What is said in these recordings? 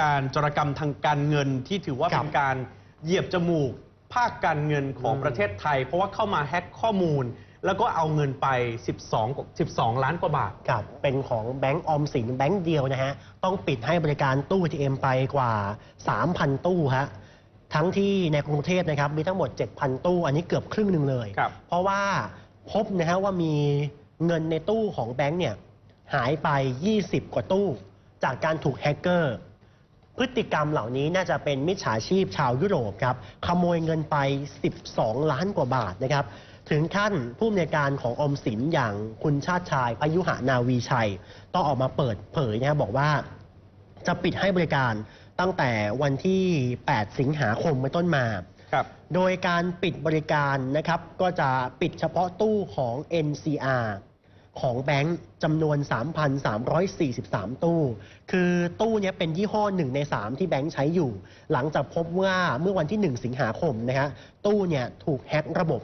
การจรกรรมทางการเงินที่ถือว่าครัเป็บนการเหยียบจมูก ภาคการเงินของอืมประเทศไทย เพราะว่าเข้ามาแฮ็กข้อมูล แล้วก็เอาเงินไป 12กว่า12 ล้านกว่าบาท กับเป็นของแบงก์ออมสินแบงก์เดียวนะฮะ ต้องปิดให้บริการตู้ ATM ไปกว่า 3,000 ตู้ฮะ ทั้งที่ในกรุงเทพนะครับ มีทั้งหมด 7,000 ตู้ อันนี้เกือบครึ่งหนึ่งเลย ครับ เพราะว่าพบนะฮะว่ามีเงินในตู้ของแบงก์เนี่ยหายไป 20 กว่าตู้ จากการถูกแฮกเกอร์ พฤติกรรมเหล่านี้น่าจะเป็นมิจฉาชีพชาวยุโรปครับขโมยเงินไป 12 ล้านกว่าบาทนะครับถึงขั้นผู้อำนวยการของอมสินอย่างคุณชาติชายพยุหานาวีชัย ต้องออกมาเปิดเผยนะครับบอกว่า จะปิดให้บริการตั้งแต่วันที่ 8 สิงหาคมเป็นต้นมาครับโดยการปิดบริการนะครับก็จะปิดเฉพาะตู้ของ NCR ของแบงค์จำนวน 3,343 ตู้ คือตู้เนี้ยเป็นยี่ห้อ 1 ใน 3 ที่แบงค์ใช้อยู่ หลังจากพบว่าเมื่อวันที่ 1 สิงหาคมนะฮะตู้เนี่ยถูกแฮ็กระบบ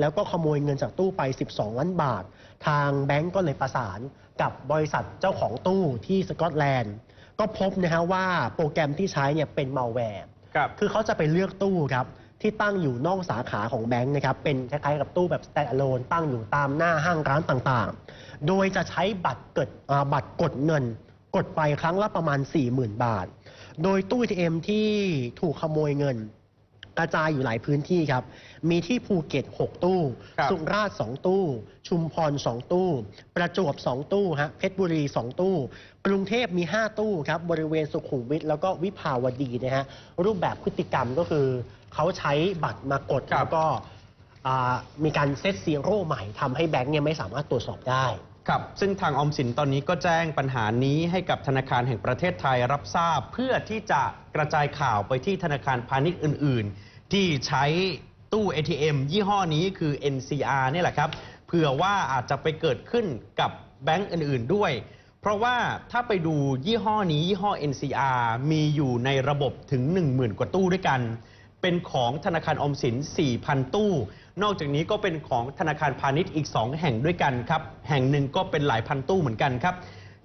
แล้วก็ขโมยเงินจากตู้ไป 12 ล้านบาท ทางแบงก์ก็เลยประสานกับบริษัทเจ้าของตู้ที่สกอตแลนด์ ก็พบนะฮะว่าโปรแกรมที่ใช้เนี่ยเป็นมัลแวร์ครับคือเขาจะไปเลือกตู้ครับ ที่ตั้งอยู่นอกสาขาของแบงค์นะครับเป็นคล้ายๆกับตู้แบบ stand alone ตั้งอยู่ตามหน้าห้างร้านต่างๆ โดยจะใช้บัตรเกิดอ่าบัตรกดเงิน กดไปครั้งละประมาณ 40,000 บาท โดยตู้ ATM ที่ถูกขโมยเงิน กระจายอยู่หลายพื้นที่ครับ มีที่ภูเก็ต 6 ตู้ครับสุราษฎร์2ตู้ ชุมพร 2 ตู้ ประจวบ 2 ตู้ฮะเพชรบุรี 2 ตู้ กรุงเทพมี 5 ตู้ครับบริเวณสุขุมวิทแล้วก็วิภาวดีนะฮะรูปแบบพฤติกรรมก็คือ เขาใช้บัตรมากด ครับ แล้วก็อ่ามีการเซตซีโร่ใหม่ทำให้แบงค์เนี่ยไม่สามารถตรวจสอบได้ ครับซึ่งทางออมสินตอนนี้ก็แจ้งปัญหานี้ให้กับธนาคารแห่งประเทศไทยรับทราบ เพื่อที่จะกระจายข่าวไปที่ธนาคารพาณิชย์อื่น ๆ ที่ใช้ตู้ ATM ยี่ห้อนี้คือ NCR เนี่ยแหละครับเผื่อว่าอาจจะไปเกิดขึ้นกับแบงก์อื่น ๆ ด้วย เพราะว่าถ้าไปดูยี่ห้อนี้ยี่ห้อ NCR มีอยู่ในระบบถึง 10,000 กว่าตู้ด้วยกัน เป็นของธนาคารอมสิน 4,000 ตู้ นอกจากนี้ก็เป็นของธนาคารพาณิชย์อีก 2 แห่งด้วยกันครับ แห่งหนึ่งก็เป็นหลายพันตู้เหมือนกันครับ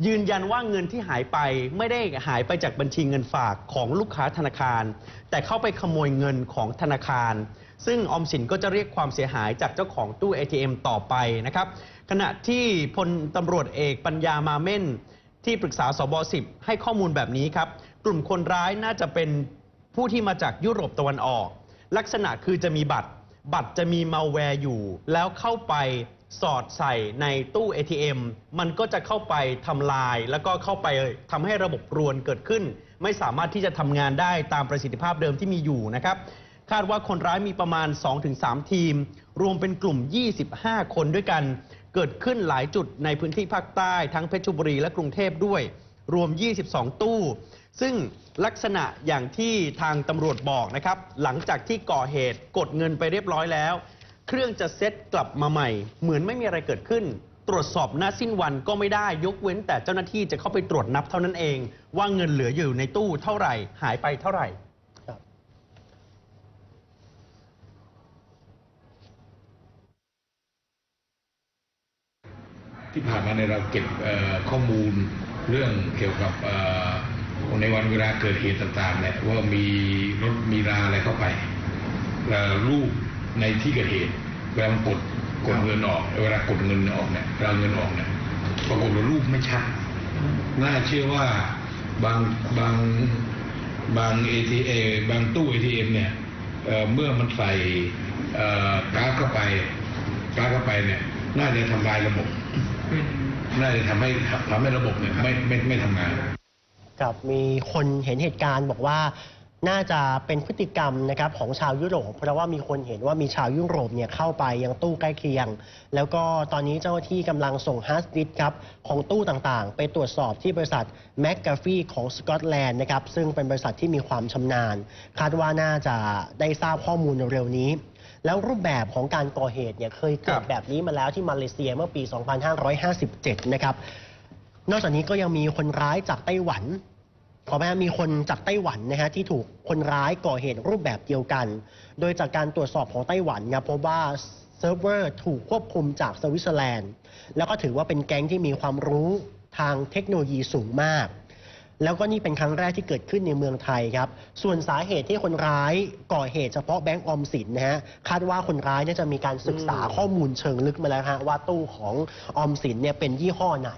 ยืนยันว่าเงินที่หายไปไม่ได้หายไปจากบัญชีเงินฝากของลูกค้าธนาคาร แต่เข้าไปขโมยเงินของธนาคาร ซึ่งออมสินก็จะเรียกความเสียหายจากเจ้าของตู้ ATM ต่อไปนะครับ ขณะที่พลตำรวจเอกปัญญามาเม่นที่ปรึกษาสบ10ให้ข้อมูลแบบนี้ครับ กลุ่มคนร้ายน่าจะเป็น ผู้ที่มาจากยุโรปตะวันออก ลักษณะคือจะมีบัตร บัตรจะมีมัลแวร์อยู่ แล้วเข้าไปสอดใส่ในตู้ ATM มันก็จะเข้าไปทำลาย แล้วก็เข้าไปทำให้ระบบรวนเกิดขึ้น ไม่สามารถที่จะทำงานได้ตามประสิทธิภาพเดิมที่มีอยู่นะครับคาดว่าคนร้ายมีประมาณ 2-3 ทีม รวมเป็นกลุ่ม 25 คนด้วยกัน เกิดขึ้นหลายจุดในพื้นที่ภาคใต้ ทั้งเพชรบุรีและกรุงเทพด้วย รวม 22 ตู้ ซึ่งลักษณะอย่างที่ทางตำรวจบอกนะครับ หลังจากที่ก่อเหตุกดเงินไปเรียบร้อยแล้ว เครื่องจะเซ็ตกลับมาใหม่ เหมือนไม่มีอะไรเกิดขึ้น ตรวจสอบหน้าสิ้นวันก็ไม่ได้ยกเว้น แต่เจ้าหน้าที่จะเข้าไปตรวจนับเท่านั้นเอง ว่าเงินเหลืออยู่ในตู้เท่าไหร่ หายไปเท่าไหร่ที่ผ่านมาเนี่ยเราเก็บข้อมูลเรื่องเกี่ยวกับ ในวันเวลาเกิดเหตุต่างๆเนี่ยว่ามีรถมีราอะไรเข้าไปรูปในที่เกิดเหตุเวลามันกดกดเงินออกเวลากดเงินออกเนี่ยเราเงินออกเนี่ยปรากฏว่ารูปไม่ชัดน่าเชื่อว่าบางบางบาง ATM บางตู้ ATM เนี่ยเอ่อเมื่อมันใส่การ์ดเข้าไปการ์ดเข้าไปเนี่ยน่าจะทำลายระบบ น่าจะทำให้ทำให้ระบบเนี่ยไม่ไม่ไม่ทำงาน กับมีคนเห็นเหตุการณ์บอกว่าน่าจะเป็นพฤติกรรมนะครับของชาวยุโรป เพราะว่ามีคนเห็นว่ามีชาวยุโรปเนี่ยเข้าไปยังตู้ใกล้เคียง แล้วก็ตอนนี้เจ้าหน้าที่กำลังส่งฮาร์ดดิสก์ครับของตู้ต่างๆ ไปตรวจสอบที่บริษัทแม c กาฟีของสกอตแลนด์นะครับซึ่งเป็นบริษัทที่มีความชำนาญ คาดว่าน่าจะได้ทราบข้อมูลเร็วๆนี้ แล้วรูปแบบของการก่อเหตุเนี่ยเคยเกิครัดบแบบนี้มาแล้วที่มาเลเซียเมื่อปี 2557 นะครับ นอกจากนี้ก็ยังมีคนร้ายจากไต้หวันขอแม่มีคนจากไต้หวันนะฮะที่ถูกคนร้ายก่อเหตุรูปแบบเดียวกัน โดยจากการตรวจสอบของไต้หวันเนี่ยพบว่าเซิร์ฟเวอร์ถูกควบคุมจากสวิตเซอร์แลนด์ แล้วก็ถือว่าเป็นแก๊งที่มีความรู้ทางเทคโนโลยีสูงมาก แล้วก็นี่เป็นครั้งแรกที่เกิดขึ้นในเมืองไทยครับ ส่วนสาเหตุที่คนร้ายก่อเหตุเฉพาะแบงก์ออมสินนะฮะ คาดว่าคนร้ายเนี่ยจะมีการศึกษาข้อมูลเชิงลึกมาแล้วฮะว่าตู้ของออมสินเนี่ยเป็นยี่ห้อไหน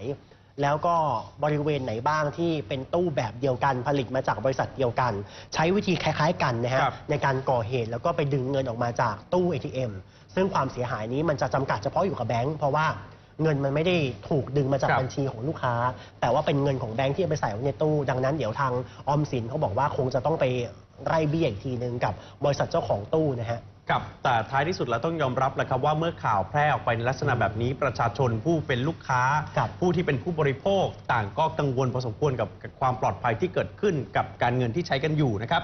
แล้วก็บริเวณไหนบ้างที่เป็นตู้แบบเดียวกันผลิตมาจากบริษัทเดียวกัน ใช้วิธีคล้าย ๆ กันนะฮะครับ ในการก่อเหตุแล้วก็ไปดึงเงินออกมาจากตู้ ATM ซึ่งความเสียหายนี้มันจะจำกัดเฉพาะอยู่กับแบงก์เพราะว่าเงินมันไม่ได้ถูกดึงมาจากครับ บัญชีของลูกค้า แต่ว่าเป็นเงินของแบงก์ที่เอาไปใส่ไว้ในตู้ ดังนั้นเดี๋ยวทางออมสินเขาบอกว่าคงจะต้องไปไล่เบี้ยอีกทีหนึ่งกับบริษัทเจ้าของตู้นะฮะ กับแต่ท้ายที่สุดแล้วต้องยอมรับแหละครับว่าเมื่อข่าวแพร่ออกไปในลักษณะแบบนี้ประชาชนผู้เป็นลูกค้าครับผู้ที่เป็นผู้บริโภคต่างก็กังวลพอสมควรกับความปลอดภัยที่เกิดขึ้นกับการเงินที่ใช้กันอยู่นะครับ